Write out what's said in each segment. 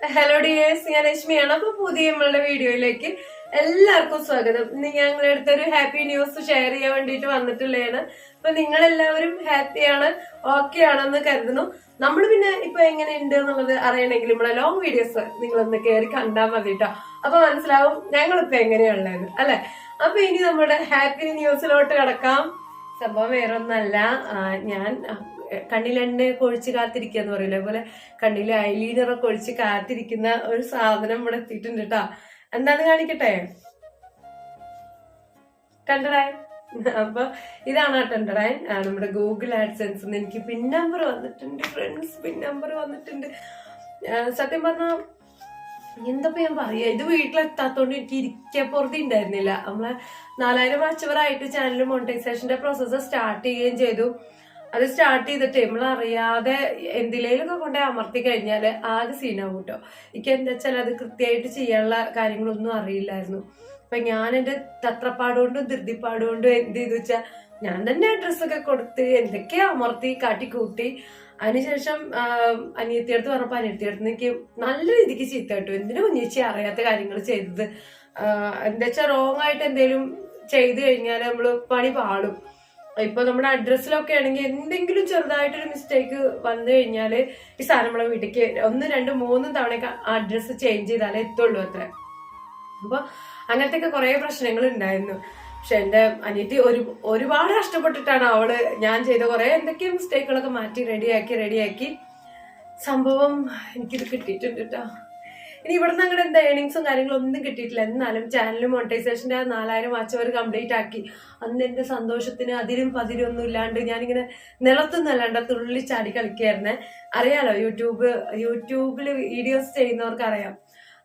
Hello dears ഞാൻ ലക്ഷ്മിയാണ്. അപ്പൊ പുതിയ നമ്മളുടെ വീഡിയോയിലേക്ക് എല്ലാവർക്കും സ്വാഗതം. ഇന്ന് ഞങ്ങളുടെ അടുത്തൊരു ഹാപ്പി ന്യൂസ് ഷെയർ ചെയ്യാൻ വേണ്ടിയിട്ട് വന്നിട്ടുള്ളതാണ്. അപ്പൊ നിങ്ങൾ എല്ലാവരും ഹാപ്പിയാണ് ഓക്കെ ആണെന്ന് കരുതുന്നു. നമ്മൾ പിന്നെ ഇപ്പൊ എങ്ങനെ ഉണ്ട് എന്നുള്ളത് അറിയണമെങ്കിൽ നമ്മളെ ലോങ് വീഡിയോസ് നിങ്ങളൊന്ന് കയറി കണ്ടാൽ മതി കേട്ടോ അപ്പൊ മനസ്സിലാവും ഞങ്ങളിപ്പോ എങ്ങനെയുള്ളത് അല്ലെ? അപ്പൊ ഇനി നമ്മുടെ ഹാപ്പി ന്യൂസിലോട്ട് കിടക്കാം. സംഭവം വേറൊന്നല്ല. ഞാൻ കണ്ണിലെണ്ണ കൊഴിച്ച് കാത്തിരിക്കുക എന്ന് പറയില്ല? അതുപോലെ കണ്ണിൽ ഐലീനറൊക്കെ ഒഴിച്ച് കാത്തിരിക്കുന്ന ഒരു സാധനം ഇവിടെ എത്തിയിട്ടുണ്ട് കേട്ടോ എന്താന്ന് കാണിക്കട്ടെ? കണ്ടടാ അപ്പൊ ഇതാണ് ആ നമ്മുടെ ഗൂഗിൾ ആഡ്സെൻസ് എനിക്ക് പിൻ നമ്പർ വന്നിട്ടുണ്ട് ഫ്രണ്ട്സ് പിൻ നമ്പർ വന്നിട്ടുണ്ട്. സത്യം പറഞ്ഞാൽ എന്തപ്പോ ഞാൻ പറയാ? ഇത് വീട്ടിലെത്താത്തോണ്ട് എനിക്ക് ഇരിക്കപ്പുറത്ത് ഉണ്ടായിരുന്നില്ല. നമ്മളെ നാലായിരം വാച്ചവറായിട്ട് ചാനൽ മോണിറ്റൈസേഷന്റെ പ്രോസസ്സ് സ്റ്റാർട്ട് ചെയ്യുകയും ചെയ്തു. അത് സ്റ്റാർട്ട് ചെയ്തിട്ട് നമ്മൾ അറിയാതെ എന്തിലേലൊക്കെ കൊണ്ടേ അമർത്തി കഴിഞ്ഞാൽ ആകെ സീനാവും കേട്ടോ എനിക്ക് എന്താ വെച്ചാൽ അത് കൃത്യമായിട്ട് ചെയ്യാനുള്ള കാര്യങ്ങളൊന്നും അറിയില്ലായിരുന്നു. അപ്പൊ ഞാൻ എന്റെ തത്രപ്പാടുകൊണ്ടും ധൃതിപ്പാടുകൊണ്ടും എന്ത് ചെയ്തു വെച്ചാൽ ഞാൻ തന്നെ ഡ്രസ്സൊക്കെ കൊടുത്ത് എന്തൊക്കെയാ അമർത്തി കാട്ടിക്കൂട്ടി അതിനുശേഷം അനിയത്തിയടുത്ത് പറഞ്ഞപ്പോ അനിയത്തിയടുത്ത് എനിക്ക് നല്ല രീതിക്ക് ചീത്ത കേട്ടു. എന്തിനു കുഞ്ഞേച്ചി അറിയാത്ത കാര്യങ്ങൾ ചെയ്തത്? എന്താ വെച്ചാൽ റോങ് ആയിട്ട് എന്തെങ്കിലും ചെയ്തു കഴിഞ്ഞാൽ നമ്മൾ പണി പാടും ഇപ്പൊ നമ്മുടെ അഡ്രസ്സിലൊക്കെ ആണെങ്കിൽ എന്തെങ്കിലും ചെറുതായിട്ടൊരു മിസ്റ്റേക്ക് വന്നു കഴിഞ്ഞാൽ ഈ സാധനം നമ്മളെ വീട്ടിലേക്ക് ഒന്ന് രണ്ട് മൂന്ന് തവണയൊക്കെ അഡ്രസ്സ് ചേഞ്ച് ചെയ്താലേ എത്തുള്ളൂ അത്ര. അപ്പൊ അങ്ങനത്തെ ഒക്കെ കുറെ പ്രശ്നങ്ങൾ ഉണ്ടായിരുന്നു. പക്ഷെ എന്റെ അനിയത്തി ഒരു ഒരുപാട് കഷ്ടപ്പെട്ടിട്ടാണ് അവൾ ഞാൻ ചെയ്ത കുറെ എന്തൊക്കെയോ മിസ്റ്റേക്കുകളൊക്കെ മാറ്റി റെഡിയാക്കി റെഡിയാക്കി സംഭവം എനിക്കിത് കിട്ടിയിട്ടുണ്ട് കേട്ടോ ഇനി ഇവിടുന്ന് അങ്ങോട്ട് എന്താ ഏണിങ്സും കാര്യങ്ങളും ഒന്നും കിട്ടിയിട്ടില്ല. എന്നാലും ചാനൽ മോണിറ്റൈസേഷന്റെ നാലായിരം വാച്ച് അവർ കംപ്ലീറ്റ് ആക്കി. അന്ന് എന്റെ സന്തോഷത്തിന് അതിരും പതിരും ഒന്നും ഇല്ലാണ്ട് ഞാനിങ്ങനെ നിലത്തുനിന്നല്ലാണ്ട് തുള്ളി ചാടി കളിക്കായിരുന്നേ. അറിയാലോ യൂട്യൂബ് യൂട്യൂബിൽ വീഡിയോസ് ചെയ്യുന്നവർക്ക് അറിയാം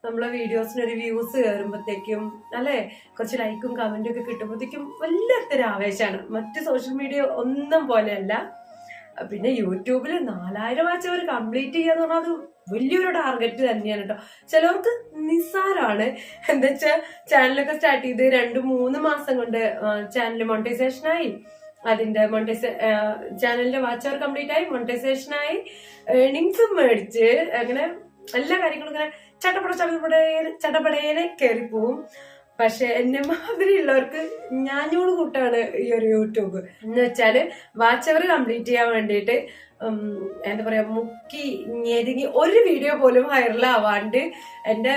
നമ്മളെ വീഡിയോസിന് ഒരു വ്യൂസ് കയറുമ്പോഴത്തേക്കും അല്ലേ? കുറച്ച് ലൈക്കും കമന്റും ഒക്കെ കിട്ടുമ്പോഴത്തേക്കും വല്ലാത്തൊരു ആവേശമാണ് മറ്റ് സോഷ്യൽ മീഡിയ ഒന്നും പോലെയല്ല. പിന്നെ യൂട്യൂബിൽ നാലായിരം വാച്ച് അവർ കംപ്ലീറ്റ് ചെയ്യാന്ന് പറഞ്ഞാൽ അത് വലിയൊരു ടാർഗറ്റ് തന്നെയാണ് കേട്ടോ ചിലവർക്ക് നിസ്സാരമാണ് എന്താ വെച്ചാൽ ചാനലൊക്കെ സ്റ്റാർട്ട് ചെയ്ത് രണ്ട് മൂന്ന് മാസം കൊണ്ട് ചാനൽ മോണിറ്റൈസേഷൻ ആയി. അതിന്റെ മോണിറ്റൈസേ ചാനലിന്റെ വാച്ച് അവർ കംപ്ലീറ്റ് ആയി മോണിറ്റൈസേഷൻ ആയി. ഏണിങ്സും മേടിച്ച് അങ്ങനെ എല്ലാ കാര്യങ്ങളും ഇങ്ങനെ ചട്ടപ്പട ചട്ടപ്പടേനെ ചട്ടപ്പടേനെ കയറിപ്പോവും പക്ഷെ എന്നെ മാതിരി ഉള്ളവർക്ക് ഞാഞ്ഞൂട് കൂട്ടാണ് ഈ ഒരു യൂട്യൂബ്. എന്ന് വെച്ചാൽ വാച്ച് അവർ കംപ്ലീറ്റ് ചെയ്യാൻ വേണ്ടിയിട്ട് എന്താ പറയാ മുക്കി ഞെരുങ്ങി ഒരു വീഡിയോ പോലും വൈറലാവാണ്ട് എന്റെ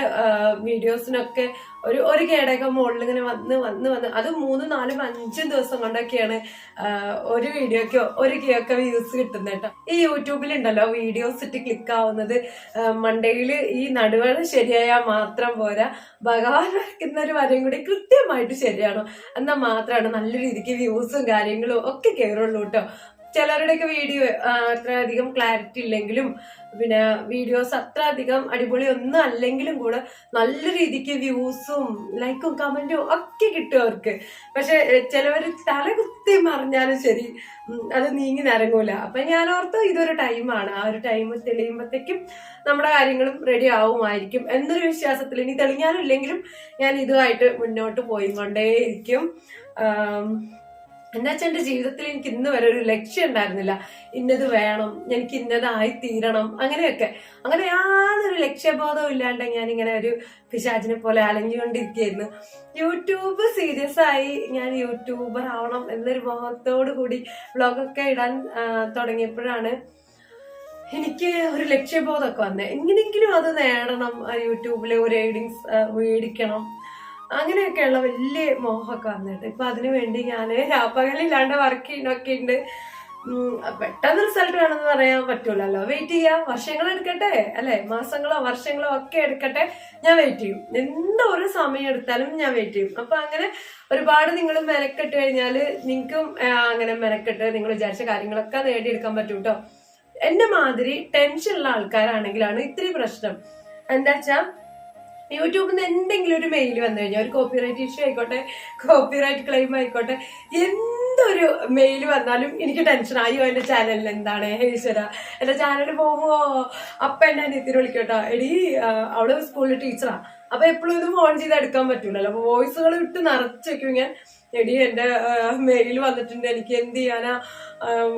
വീഡിയോസിനൊക്കെ ഒരു ഒരു കേടൊക്കെ മുകളിൽ ഇങ്ങനെ വന്ന് വന്ന് വന്ന്. അത് മൂന്ന് നാലും അഞ്ചും ദിവസം കൊണ്ടൊക്കെയാണ് ഒരു വീഡിയോക്കോ ഒരു കേക്ക് വ്യൂസ് കിട്ടുന്നത് കേട്ടോ. ഈ യൂട്യൂബിലുണ്ടല്ലോ വീഡിയോസ് ഇട്ട് ക്ലിക്ക് ആവുന്നത്. മണ്ടയിൽ ഈ നടുവേള ശരിയായാൽ മാത്രം പോരാ. ഭഗവാൻ വരയ്ക്കുന്ന ഒരു വരയും കൂടി കൃത്യമായിട്ട് ശരിയാണോ? എന്നാൽ മാത്രമാണ് നല്ല രീതിക്ക് വ്യൂസും കാര്യങ്ങളും ഒക്കെ കയറുള്ളൂ കേട്ടോ. ചിലരുടെയൊക്കെ വീഡിയോ അത്ര അധികം ക്ലാരിറ്റി ഇല്ലെങ്കിലും പിന്നെ വീഡിയോസ് അത്ര അധികം അടിപൊളി ഒന്നും അല്ലെങ്കിലും കൂടെ നല്ല രീതിക്ക് വ്യൂസും ലൈക്കും കമന്റും ഒക്കെ കിട്ടും അവർക്ക്. പക്ഷെ ചിലവർ തല കുത്തി മറിഞ്ഞാലും ശരി അത് നീങ്ങി നിറങ്ങൂല അപ്പൊ ഞാൻ ഓർത്തു ഇതൊരു ടൈമാണ് ആ ഒരു ടൈം തെളിയുമ്പോഴത്തേക്കും നമ്മുടെ കാര്യങ്ങളും റെഡി ആവുമായിരിക്കും എന്നൊരു വിശ്വാസത്തിൽ. ഇനി തെളിഞ്ഞാലും ഇല്ലെങ്കിലും ഞാൻ ഇതുമായിട്ട് മുന്നോട്ട് പോയിക്കൊണ്ടേയിരിക്കും. എന്താ വെച്ചാൽ എന്റെ ജീവിതത്തിൽ എനിക്ക് ഇന്ന് വരെ ഒരു ലക്ഷ്യം ഉണ്ടായിരുന്നില്ല. ഇന്നത് വേണം എനിക്ക് ഇന്നതായി തീരണം അങ്ങനെയൊക്കെ. അങ്ങനെ യാതൊരു ലക്ഷ്യബോധവും ഇല്ലാണ്ട് ഞാൻ ഇങ്ങനെ ഒരു പിശാചിനെ പോലെ അലഞ്ഞുകൊണ്ടിരിക്കുകയായിരുന്നു. യൂട്യൂബ് സീരിയസ് ആയി ഞാൻ യൂട്യൂബർ ആവണം എന്നൊരു മോഹത്തോടു കൂടി വ്ളോഗൊക്കെ ഇടാൻ തുടങ്ങിയപ്പോഴാണ് എനിക്ക് ഒരു ലക്ഷ്യബോധമൊക്കെ വന്നത്. എങ്ങനെയെങ്കിലും അത് നേടണം യൂട്യൂബിലെ ഒരു എയ്ഡിങ്സ് മേടിക്കണം അങ്ങനെയൊക്കെയുള്ള വലിയ മോഹമൊക്കെ വന്നിട്ട് ഇപ്പൊ അതിനു വേണ്ടി ഞാൻ രാപ്പകലില്ലാണ്ട് വർക്ക് ചെയ്യണൊക്കെ ഉണ്ട്. പെട്ടെന്ന് റിസൾട്ട് വേണമെന്ന് പറയാൻ പറ്റൂലല്ലോ. വെയിറ്റ് ചെയ്യാം. വർഷങ്ങൾ എടുക്കട്ടെ അല്ലെ? മാസങ്ങളോ വർഷങ്ങളോ ഒക്കെ എടുക്കട്ടെ. ഞാൻ വെയിറ്റ് ചെയ്യും. എന്താ ഒരു സമയം എടുത്താലും ഞാൻ വെയിറ്റ് ചെയ്യും. അപ്പൊ അങ്ങനെ ഒരുപാട് നിങ്ങൾ മെനക്കെട്ട് കഴിഞ്ഞാൽ നിങ്ങൾക്കും അങ്ങനെ മെനക്കെട്ട് നിങ്ങൾ വിചാരിച്ച കാര്യങ്ങളൊക്കെ നേടിയെടുക്കാൻ പറ്റും കേട്ടോ എന്റെ മാതിരി ടെൻഷൻ ഉള്ള ആൾക്കാരാണെങ്കിലാണ് ഇത്തിരി പ്രശ്നം. എന്താ വെച്ചാ യൂട്യൂബിൽ നിന്ന് എന്തെങ്കിലും ഒരു മെയിൽ വന്നു കഴിഞ്ഞാൽ ഒരു കോപ്പിറൈറ്റ് ഇഷ്യൂ ആയിക്കോട്ടെ കോപ്പിറൈറ്റ് ക്ലെയിം ആയിക്കോട്ടെ എന്തൊരു മെയിൽ വന്നാലും എനിക്ക് ടെൻഷൻ ആയോ എന്റെ ചാനലിൽ എന്താണ്? ഈശ്വര. എന്റെ ചാനലിൽ പോകുമോ? അപ്പം എന്നെ അനിയത്തിന് വിളിക്കട്ടോ. എടി അവിടെ സ്കൂളിൽ ടീച്ചറാണ് അപ്പൊ എപ്പോഴും ഇത് ഫോൺ ചെയ്ത് എടുക്കാൻ പറ്റൂലല്ലോ. അപ്പോൾ വോയിസുകൾ ഇട്ട് നിറച്ച് വെക്കും ഞാൻ എടി എന്റെ മെയിൽ വന്നിട്ടുണ്ട്. എനിക്ക് എന്ത് ചെയ്യാനാ?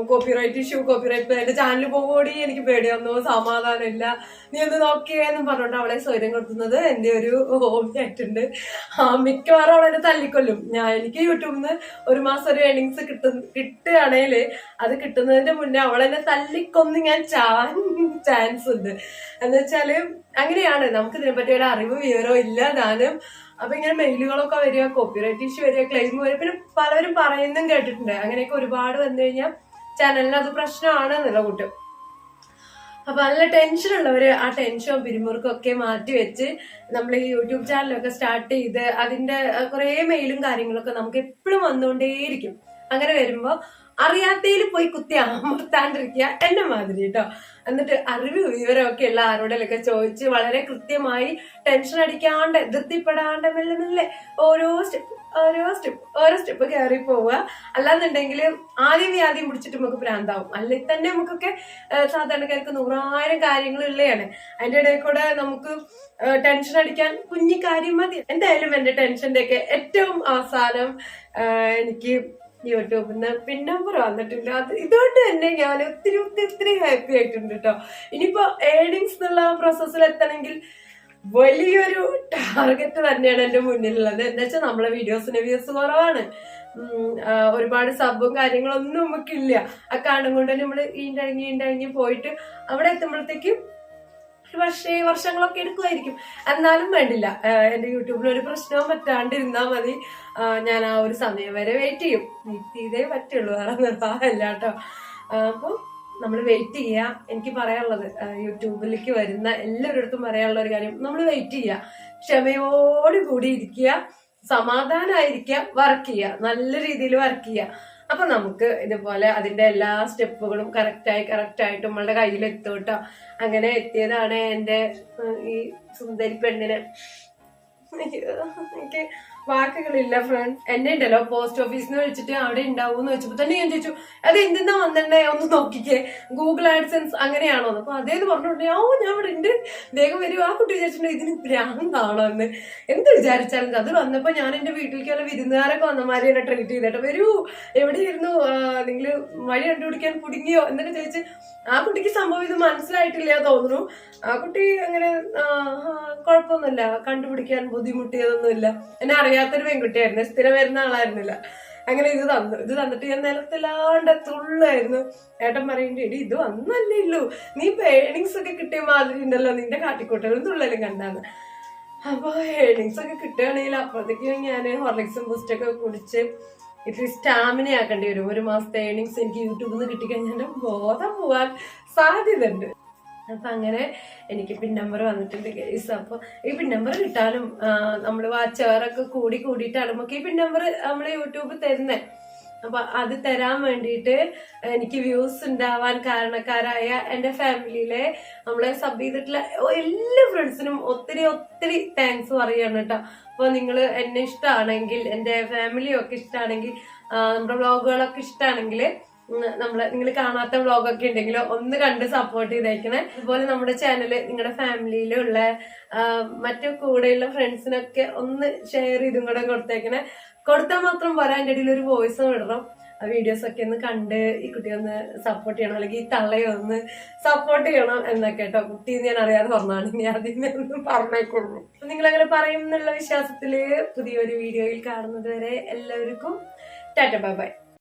കോപ്പിറൈറ്റ് ഇഷ്യൂ കോപ്പിറൈറ്റ് എന്റെ ചാനൽ പോകോടി എനിക്ക് പേടിയൊന്നും സമാധാനമില്ല. നീ ഒന്ന് നോക്കിയേ എന്നും അവളെ സ്വയം കൊടുക്കുന്നത് എന്റെ ഒരു ഹോബി ആയിട്ടുണ്ട്. ആ മിക്കവാറും അവളെ തല്ലിക്കൊല്ലും. ഞാൻ എനിക്ക് യൂട്യൂബിൽ നിന്ന് ഒരു മാസം ഒരു ഏണിങ്സ് കിട്ടുന്ന കിട്ടുകയാണെങ്കിൽ അത് കിട്ടുന്നതിന്റെ മുന്നേ അവളെന്നെ തല്ലിക്കൊന്ന് ഞാൻ ചാൻസ് ഉണ്ട്. എന്ന് വെച്ചാൽ അങ്ങനെയാണ്. നമുക്ക് ഇതിനെപ്പറ്റി ഒരു അറിവ് വിവരോ ഇല്ല താനും അപ്പൊ ഇങ്ങനെ മെയിലുകളൊക്കെ വരിക കോപ്പിറൈറ്റ് ഇഷ്യൂ വരിക ക്ലെയിം വരിക പിന്നെ പലവരും പറയുന്നതും കേട്ടിട്ടുണ്ട്. അങ്ങനെയൊക്കെ ഒരുപാട് വന്നു കഴിഞ്ഞാൽ ചാനലിന് അത് പ്രശ്നമാണ് എന്നുള്ള കൂട്ടും. അപ്പൊ നല്ല ടെൻഷൻ ഉള്ളവര് ആ ടെൻഷനും പിരിമുറുക്കും ഒക്കെ മാറ്റി വെച്ച് നമ്മൾ ഈ യൂട്യൂബ് ചാനലൊക്കെ സ്റ്റാർട്ട് ചെയ്ത് അതിന്റെ കുറെ മെയിലും കാര്യങ്ങളൊക്കെ നമുക്ക് എപ്പോഴും വന്നുകൊണ്ടേയിരിക്കും. അങ്ങനെ വരുമ്പോ അറിയാത്തതിൽ പോയി കുത്തി അമർത്താണ്ടിരിക്കുക. എന്നെ മാതിരി കേട്ടോ എന്നിട്ട് അറിവ് വിവരമൊക്കെ ഉള്ള ആരോടെങ്കിലൊക്കെ ചോദിച്ച് വളരെ കൃത്യമായി ടെൻഷൻ അടിക്കാണ്ട് എതിർത്തിപ്പെടാണ്ട് മെല്ലെ മെല്ലെ ഓരോ സ്റ്റെപ്പ് ഓരോ സ്റ്റെപ്പ് ഓരോ സ്റ്റെപ്പ് കയറി പോവുക. അല്ലാന്നുണ്ടെങ്കിൽ ആദ്യം വ്യാധിയും പിടിച്ചിട്ട് നമുക്ക് ഭ്രാന്താവും. അല്ലെങ്കിൽ തന്നെ നമുക്കൊക്കെ സാധാരണക്കാർക്ക് നൂറായിരം കാര്യങ്ങൾ ഉള്ളതാണ് അതിന്റെ ഇടയിൽ കൂടെ നമുക്ക് ടെൻഷൻ അടിക്കാൻ കുഞ്ഞി കാര്യം മതി. എന്തായാലും എന്റെ ടെൻഷന്റെ ഒക്കെ ഏറ്റവും അവസാനം എനിക്ക് യൂട്യൂബിൽ നിന്ന് പിൻ നമ്പർ വന്നിട്ടുണ്ട് അത് ഇതുകൊണ്ട് തന്നെ ഞാൻ ഒത്തിരി ഒത്തിരി ഒത്തിരി ഹാപ്പി ആയിട്ടുണ്ട് കേട്ടോ ഇനിയിപ്പോ ഏണിങ്സ് എന്നുള്ള പ്രോസസ്സിൽ എത്തണമെങ്കിൽ വലിയൊരു ടാർഗറ്റ് തന്നെയാണ് എന്റെ മുന്നിലുള്ളത്. എന്താ വെച്ചാൽ നമ്മളെ വീഡിയോസിന് വ്യൂസ് കുറവാണ്. ഒരുപാട് സബും കാര്യങ്ങളൊന്നും നമുക്കില്ല. ആ കാണും കൊണ്ട് നമ്മൾ ഈണ്ടഴങ്ങി ഈണ്ടഴങ്ങി പോയിട്ട് അവിടെ എത്തുമ്പോഴത്തേക്കും വർഷേ വർഷങ്ങളൊക്കെ എടുക്കുമായിരിക്കും. എന്നാലും വേണ്ടില്ല. എന്റെ യൂട്യൂബിൽ ഒരു പ്രശ്നവും പറ്റാണ്ടിരുന്നാൽ മതി. ഞാൻ ആ ഒരു സമയം വരെ വെയിറ്റ് ചെയ്യും. വെയിറ്റ് ചെയ്തേ പറ്റുള്ളൂ. വേറെ നിർവാഹമില്ല കേട്ടോ. അപ്പോൾ നമ്മൾ വെയിറ്റ് ചെയ്യുക എനിക്ക് പറയാനുള്ളത് യൂട്യൂബിലേക്ക് വരുന്ന എല്ലാവരുടെടുത്തും പറയാനുള്ള ഒരു കാര്യം നമ്മൾ വെയിറ്റ് ചെയ്യുക ക്ഷമയോടുകൂടി ഇരിക്കുക. സമാധാനമായിരിക്കുക വർക്ക് ചെയ്യുക നല്ല രീതിയിൽ വർക്ക് ചെയ്യുക അപ്പൊ നമുക്ക് ഇതുപോലെ അതിന്റെ എല്ലാ സ്റ്റെപ്പുകളും കറക്റ്റായി കറക്റ്റായിട്ട് നമ്മളുടെ കയ്യിൽ എത്തും അങ്ങനെ എത്തിയതാണ് എന്റെ ഈ സുന്ദരി പെണ്ണിനെ. എനിക്ക് വാക്കുകളില്ല ഫ്രണ്ട് എന്നെ ഉണ്ടല്ലോ പോസ്റ്റ് ഓഫീസിൽ വിളിച്ചിട്ട് അവിടെ ഉണ്ടാവും എന്ന് വെച്ചപ്പോ തന്നെ ഞാൻ ചോദിച്ചു അത് എന്തിനാ വന്നിട്ടേ ഒന്ന് നോക്കിക്കേ. ഗൂഗിൾ ആഡ്സെൻസ് അങ്ങനെയാണോ? അപ്പൊ അതേന്ന് പറഞ്ഞിട്ടുണ്ടെങ്കിൽ ഓ ഞാൻ ഇവിടെ ഉണ്ട്. വേഗം വരും. ആ കുട്ടി വിചാരിച്ചിട്ടുണ്ടെങ്കിൽ ഇതിന് ഭ്രാന്താണോ എന്ന് എന്ത് വിചാരിച്ചാലും അത് വന്നപ്പോ ഞാൻ എന്റെ വീട്ടിലേക്ക് വല്ല വിരുന്നുകാരൊക്കെ വന്നമാരി എന്നെ ട്രീറ്റ് ചെയ്തിട്ട് വരൂ എവിടെയായിരുന്നു? നിങ്ങൾ വഴി കണ്ടുപിടിക്കാൻ കുടുങ്ങിയോ? എന്നൊക്കെ ചോദിച്ച് ആ കുട്ടിക്ക് സംഭവം ഇത് മനസ്സിലായിട്ടില്ല തോന്നുന്നു. ആ കുട്ടി അങ്ങനെ കുഴപ്പമൊന്നുമില്ല. കണ്ടുപിടിക്കാൻ ബുദ്ധിമുട്ടിയതൊന്നുമില്ല. എന്നെ അറിയാത്തൊരു പെൺകുട്ടിയായിരുന്നു. സ്ഥിരം വരുന്ന ആളായിരുന്നില്ല. അങ്ങനെ ഇത് തന്നു. ഇത് തന്നിട്ട് ഞാൻ നിലത്തിലാണ്ട് തുള്ളായിരുന്നു. ഏട്ടൻ പറയണ്ടേ എടി ഇത് വന്നല്ലേ ഉള്ളൂ നീ ഏണിങ്സ് ഒക്കെ കിട്ടിയ മാതിരി ഉണ്ടല്ലോ നിന്റെ കാട്ടിക്കൂട്ടലും തുള്ളലും കണ്ടാന്ന്. അപ്പൊ ഏണിങ്സ് ഒക്കെ കിട്ടുകയാണെങ്കിൽ അപ്പോഴത്തേക്കും ഞാൻ ഹോർലിക്സും ബൂസ്റ്റൊക്കെ കുടിച്ച് ഇത്തിരി സ്റ്റാമിന ആക്കേണ്ടി വരും. ഒരു മാസത്തെ ഏണിങ്സ് എനിക്ക് യൂട്യൂബിൽ നിന്ന് കിട്ടിക്കഴിഞ്ഞാൽ ബോധം പോവാൻ സാധ്യതയുണ്ട്. അപ്പൊ അങ്ങനെ എനിക്ക് പിൻ നമ്പർ വന്നിട്ടുണ്ട് കേസ് അപ്പൊ ഈ പിൻ നമ്പർ കിട്ടാനും നമ്മൾ വാച്ചവറൊക്കെ കൂടി കൂടിയിട്ടാണ് നമുക്ക് ഈ പിൻ നമ്പർ നമ്മൾ യൂട്യൂബ് തരുന്നത് അപ്പൊ അത് തരാൻ വേണ്ടിയിട്ട് എനിക്ക് വ്യൂസ് ഉണ്ടാവാൻ കാരണക്കാരായ എന്റെ ഫാമിലിയിലെ നമ്മളെ സബ് ചെയ്തിട്ടുള്ള എല്ലാ ഫ്രണ്ട്സിനും ഒത്തിരി ഒത്തിരി താങ്ക്സ് പറയാണ് കേട്ടോ. അപ്പൊ നിങ്ങൾ എന്നെ ഇഷ്ടമാണെങ്കിൽ എന്റെ ഫാമിലിയൊക്കെ ഇഷ്ടമാണെങ്കിൽ നമ്മുടെ വ്ളോഗുകളൊക്കെ ഇഷ്ടമാണെങ്കിൽ നമ്മൾ നിങ്ങൾ കാണാത്ത വ്ളോഗൊക്കെ ഉണ്ടെങ്കിൽ ഒന്ന് കണ്ട് സപ്പോർട്ട് ചെയ്തേക്കണേ. അതുപോലെ നമ്മുടെ ചാനൽ നിങ്ങളുടെ ഫാമിലിയിലുള്ള മറ്റു കൂടെയുള്ള ഫ്രണ്ട്സിനൊക്കെ ഒന്ന് ഷെയർ ചെയ്തും കൂടെ കൊടുത്തേക്കണേ. കൊടുത്താൽ മാത്രം വരാൻ എന്റെ ഇടയിൽ ഒരു വോയിസ് ഇടണം. ആ വീഡിയോസ് ഒക്കെ ഒന്ന് കണ്ട് ഈ കുട്ടിയെ ഒന്ന് സപ്പോർട്ട് ചെയ്യണം അല്ലെങ്കിൽ ഈ തള്ളയെ ഒന്ന് സപ്പോർട്ട് ചെയ്യണം എന്നൊക്കെ കേട്ടോ. കുട്ടി ഞാൻ അറിയാതെ പറഞ്ഞാണ് ഇനി ആദ്യമേ ഒന്നും പറഞ്ഞേക്കുള്ളൂ. നിങ്ങൾ അങ്ങനെ പറയും എന്നുള്ള വിശ്വാസത്തിൽ പുതിയൊരു വീഡിയോയിൽ കാണുന്നത് വരെ എല്ലാവർക്കും ടാറ്റ ബൈ ബൈ.